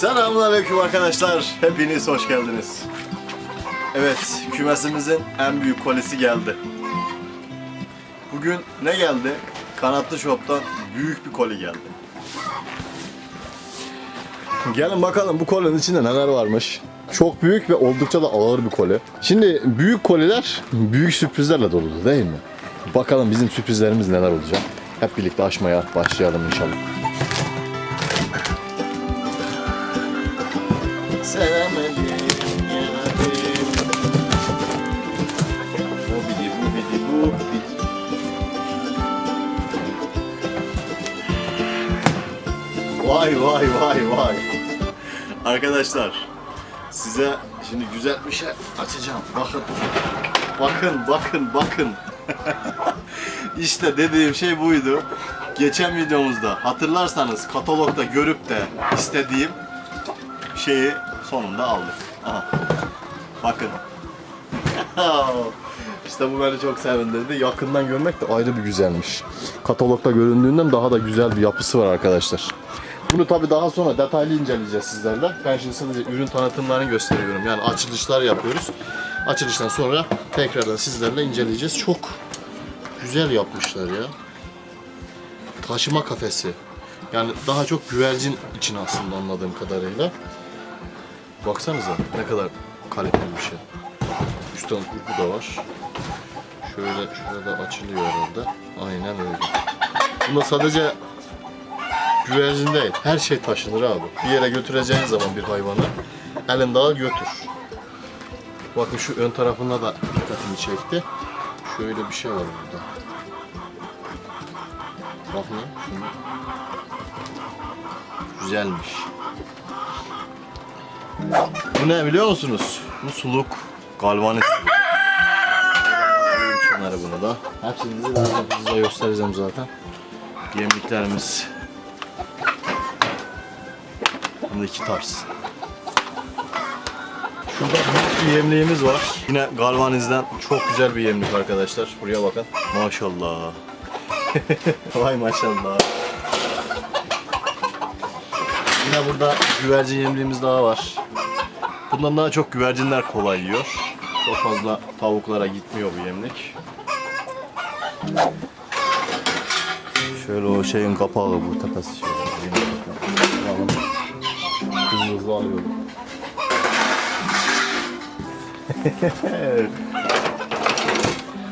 Selamünaleyküm arkadaşlar. Hepiniz hoş geldiniz. Evet, kümesimizin en büyük kolisi geldi. Bugün ne geldi? Kanatlı Shop'tan büyük bir koli geldi. Gelin bakalım bu kolinin içinde neler varmış. Çok büyük ve oldukça da ağır bir koli. Şimdi büyük koliler büyük sürprizlerle doludur değil mi? Bakalım bizim sürprizlerimiz neler olacak. Hep birlikte açmaya başlayalım inşallah. Sevemedim, yemedim. Bu bidi, bu. Vay vay vay vay. Arkadaşlar size şimdi güzel bir şey açacağım. Bakın. Bakın bakın bakın. işte dediğim şey buydu. Geçen videomuzda hatırlarsanız katalogda görüp de istediğim şeyi sonunda aldık. Aha. Bakın. işte bu beni çok sevindirdi. Yakından görmek de ayrı bir güzelmiş. Katalogda göründüğünden daha da güzel bir yapısı var arkadaşlar. Bunu tabi daha sonra detaylı inceleyeceğiz sizlerle. Ben şimdi sadece ürün tanıtımlarını gösteriyorum. Yani açılışlar yapıyoruz. Açılıştan sonra tekrardan sizlerle inceleyeceğiz. Çok güzel yapmışlar ya. Taşıma kafesi. Yani daha çok güvercin için aslında anladığım kadarıyla. Baksanıza ne kadar kaliteli bir şey. Üstten kurgu da var. Şöyle şurada açılıyor herhalde. Aynen öyle. Bunda sadece güvercin değil, her şey taşınır abi. Bir yere götüreceğin zaman bir hayvanı elinde al götür. Bakın şu ön tarafında da dikkatimi çekti. Şöyle bir şey var burada. Bakın. Güzelmiş. Bu ne biliyor musunuz? Bu suluk galvanik suluk. Şunları bunu da. Hepsini dizilerden size göstereceğim zaten. Yemliklerimiz. Bunda iki tarz. Şurada büyük bir yemliğimiz var. Yine galvanizden çok güzel bir yemlik arkadaşlar. Buraya bakın. Maşallah. Vay maşallah. Yine burada güvercin yemliğimiz daha var. Bundan daha çok güvercinler kolay yiyor. Çok fazla tavuklara gitmiyor bu yemlik. Şöyle o şeyin kapağı bu tepesi şöyle. Hızlı hızlı alıyorum.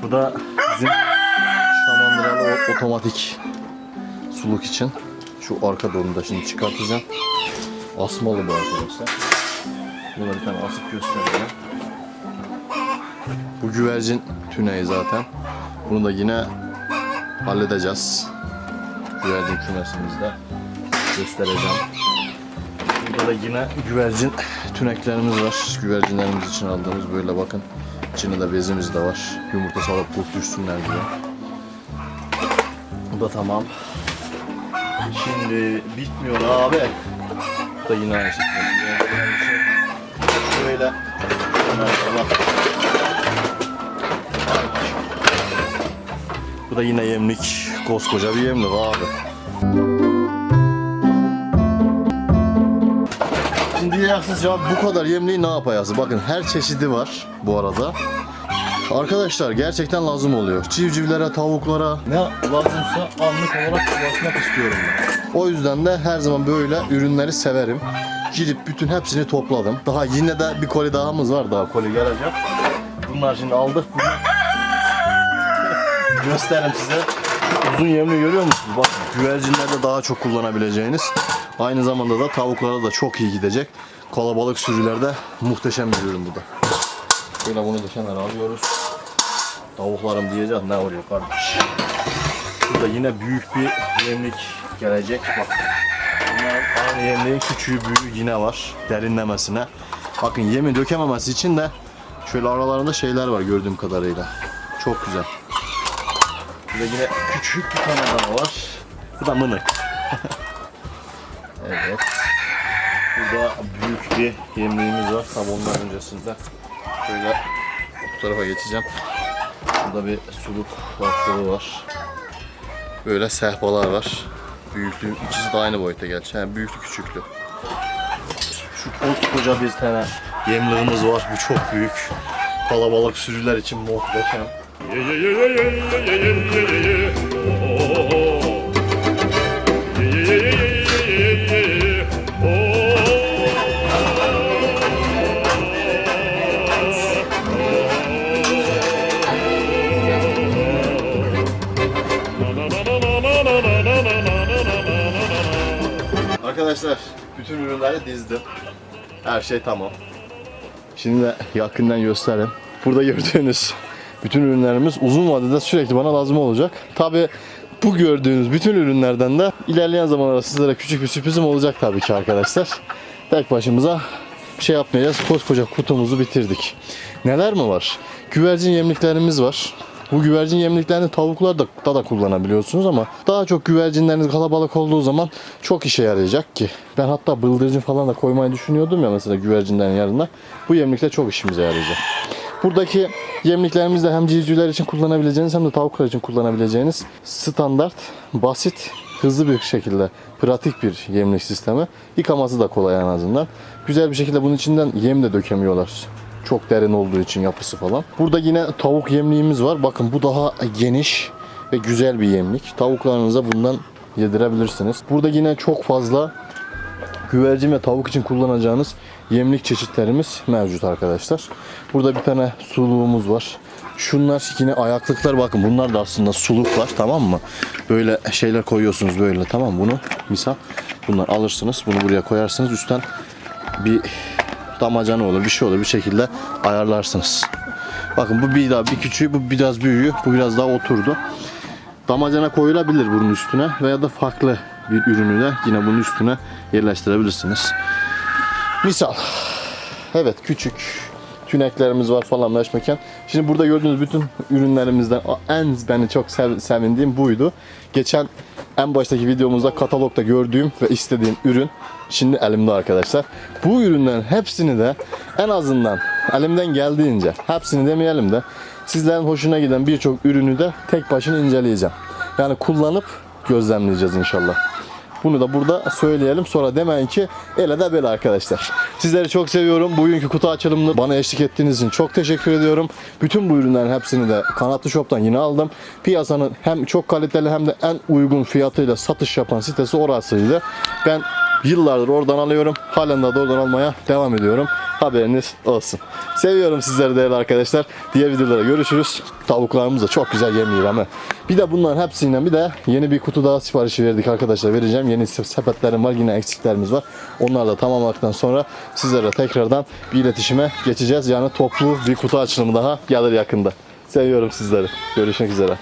bu da bizim şamandıralı otomatik suluk için. Şu arka dolunu da şimdi çıkartacağım. Asmalı bu arkadaşlar. Bunu bir tane asıp göstereceğim. Bu güvercin tüneyi zaten. Bunu da yine halledeceğiz. Güvercin kümesimizde göstereceğim. Burada da yine güvercin tüneklerimiz var. Güvercinlerimiz için aldığımız böyle bakın. İçinde de bezimiz de var. Yumurta salıp kurt düşsünler diye. Bu da tamam. Şimdi bitmiyor abi. Bu da yine aynı şekilde. Şöyle. Bak. Bu da yine yemlik. Koskoca bir yemlik abi. Şimdi diyeceksiniz ya bu kadar yemliği ne yapayası? Bakın her çeşidi var bu arada. Arkadaşlar gerçekten lazım oluyor. Civcivlere, tavuklara ne lazımsa anlık olarak ulaşmak istiyorum ben. O yüzden de her zaman böyle ürünleri severim. Gidip bütün hepsini topladım. Daha yine de bir koli dahımız var daha koli gelecek. Bunlar şimdi aldık. Bunlar... Göstereyim size. Uzun yemini görüyor musunuz? Bak güvercinlerde daha çok kullanabileceğiniz. Aynı zamanda da tavuklara da çok iyi gidecek. Kalabalık sürülerde muhteşem bir ürün bu da. Şöyle bunu da kenara alıyoruz. Tavuklarım diyeceğiz ne oluyor kardeş. Burada yine büyük bir yemlik gelecek. Bak. Aynı yemliğin küçüğü büyüğü yine var. Derinlemesine. Bakın yemi dökememesi için de şöyle aralarında şeyler var gördüğüm kadarıyla. Çok güzel. Burada yine küçük bir tane daha var. Bu da mınık. evet. Burada büyük bir yemliğimiz var. Tabi ondan öncesinde. Şöyle bu tarafa geçeceğim. Burada bir suluk baktığı var. Böyle sehpalar var. Büyüklüğü ikisi de aynı boyutta gerçi. Yani büyüklü küçüklü. Şu koskoca bir tane yemliğimiz var. Bu çok büyük. Kalabalık sürüler için muhteşem. Arkadaşlar bütün ürünleri dizdim. Her şey tamam. Şimdi de yakından göstereyim. Burada gördüğünüz bütün ürünlerimiz uzun vadede sürekli bana lazım olacak. Tabi bu gördüğünüz bütün ürünlerden de ilerleyen zamanlarda sizlere küçük bir sürprizim olacak tabii ki arkadaşlar. Tek başımıza şey yapmayacağız. Koskoca kutumuzu bitirdik. Neler mi var? Güvercin yemliklerimiz var. Bu güvercin yemliklerini tavuklar da, da kullanabiliyorsunuz ama daha çok güvercinleriniz kalabalık olduğu zaman çok işe yarayacak ki. Ben hatta bıldırcın falan da koymayı düşünüyordum ya mesela güvercinlerin yanına. Bu yemlikler çok işimize yarayacak. Buradaki yemliklerimiz de hem civcivler için kullanabileceğiniz hem de tavuklar için kullanabileceğiniz standart, basit, hızlı bir şekilde pratik bir yemlik sistemi. Yıkaması da kolay en azından. Güzel bir şekilde bunun içinden yem de dökemiyorlar. Çok derin olduğu için yapısı falan. Burada yine tavuk yemliğimiz var. Bakın bu daha geniş ve güzel bir yemlik. Tavuklarınıza bundan yedirebilirsiniz. Burada yine çok fazla güvercin ve tavuk için kullanacağınız yemlik çeşitlerimiz mevcut arkadaşlar. Burada bir tane suluğumuz var. Şunlar yine ayaklıklar bakın bunlar da aslında suluklar tamam mı? Böyle şeyler koyuyorsunuz böyle tamam? Bunu misal bunlar alırsınız bunu buraya koyarsınız üstten bir damacana olur bir şey olur bir şekilde ayarlarsınız. Bakın bu bir daha bir küçüğü bu biraz büyüğü bu biraz daha oturdu. Damacana koyulabilir bunun üstüne veya da farklı bir ürünü de yine bunun üstüne yerleştirebilirsiniz. Misal. Evet küçük tüneklerimiz var falan meşmeken. Şimdi burada gördüğünüz bütün ürünlerimizden en beni çok sev- sevindiğim buydu. Geçen en baştaki videomuzda katalogda gördüğüm ve istediğim ürün şimdi elimde arkadaşlar. Bu ürünlerin hepsini de en azından elimden geldiğince hepsini demeyelim de sizlerin hoşuna giden birçok ürünü de tek başına inceleyeceğim. Yani kullanıp gözlemleyeceğiz inşallah. Bunu da burada söyleyelim. Sonra demeyin ki ele de böyle arkadaşlar. Sizleri çok seviyorum. Bugünkü kutu açılımını bana eşlik ettiğiniz için çok teşekkür ediyorum. Bütün bu ürünlerin hepsini de Kanatlı Shop'tan yine aldım. Piyasanın hem çok kaliteli hem de en uygun fiyatıyla satış yapan sitesi orasıydı. Ben yıllardır oradan alıyorum. Halen de oradan almaya devam ediyorum. Haberiniz olsun. Seviyorum sizleri değerli arkadaşlar. Diğer videolara görüşürüz. Tavuklarımız da çok güzel yemiyor ama. Bir de bunların hepsiyle bir de yeni bir kutu daha siparişi verdik arkadaşlar. Vereceğim. Yeni sep- sepetlerim var. Yine eksiklerimiz var. Onları da tamamladıktan sonra sizlere tekrardan bir iletişime geçeceğiz. Yani toplu bir kutu açılımı daha gelir yakında. Seviyorum sizleri. Görüşmek üzere.